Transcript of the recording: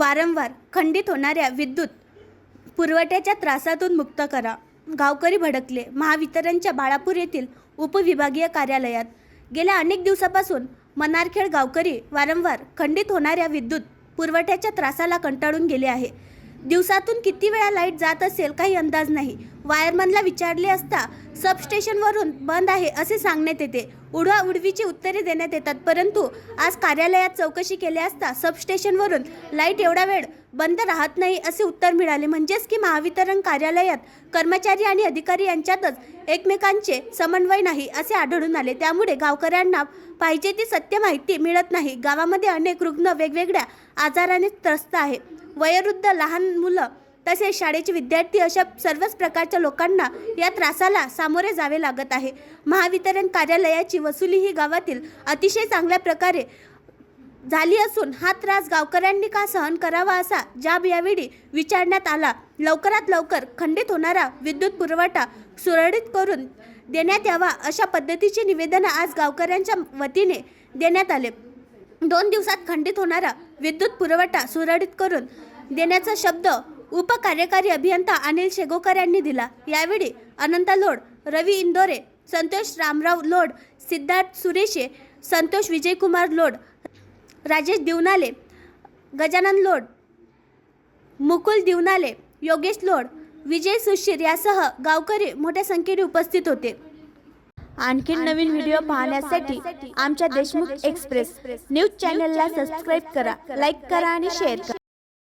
वारंवार खंडित होणाऱ्या विद्युत पुरवठ्याच्या त्रासातून मुक्त करा. गावकरी भडकले. महावितरणच्या बाळापूर येथील उपविभागीय कार्यालयात गेल्या अनेक दिवसापासून मनारखेड गावकरी वारंवार खंडित होणाऱ्या विद्युत पुरवठ्याच्या त्रासाला कंटाळून गेले आहे. दिवसातून किती वेळा लाइट जात असेल काही अंदाज नाही. वायरमनला विचारले असता सबस्टेशनवरून बंद आहे असे सांगण्यात येते. उडवा उडवीची उत्तरे देण्यात येतात परंतु आज कार्यालयात चौकशी केली असता सबस्टेशनवरून लाइट एवढा वेळ बंद राहत नाही असे उत्तर मिळाले. म्हणजेच की महावितरण कार्यालयात कर्मचारी आणि अधिकारी यांच्यातच एकमेकांचे समन्वय नाही असे आढळून आले. त्यामुळे गावकऱ्यांना पाहिजे ती सत्य माहिती मिळत नाही. गावामध्ये अनेक रुग्ण वेगवेगळ्या आजाराने त्रस्त आहे. वयोवृद्ध लहान मुलं तसेच शाळेचे विद्यार्थी अशा सर्वच प्रकारच्या लोकांना या त्रासाला सामोरे जावे लागत आहे. महावितरण कार्यालयाची वसुली ही गावातील अतिशय चांगल्या प्रकारे झाली असून हा त्रास गावकऱ्यांनी का सहन करावा असा जाब यावेळी विचारण्यात आला. लवकरात लवकर खंडित होणारा विद्युत पुरवठा सुरळीत करून देण्यात यावा अशा पद्धतीचे निवेदन आज गावकऱ्यांच्या वतीने देण्यात आले. दोन दिवसात खंडित होणारा विद्युत पुरवठा सुरळीत करून देण्याचा शब्द उपकार्यकारी अभियंता अनिल शेगोकर यांनी दिला. यावेळी अनंत लोड रवी इंदोरे संतोष रामराव लोड सिद्धार्थ सुरेशे संतोष विजयकुमार लोड राजेश दिवनाले गजानन लोड मुकुल दिवनाले योगेश लोड विजय सुशीर यासह गावकरी मोठ्या संख्येने उपस्थित होते. आणखीन नवीन व्हिडिओ पाहण्यासाठी आमच्या देशमुख एक्सप्रेस. न्यूज चॅनलला सबस्क्राईब करा लाईक करा आणि शेअर करा.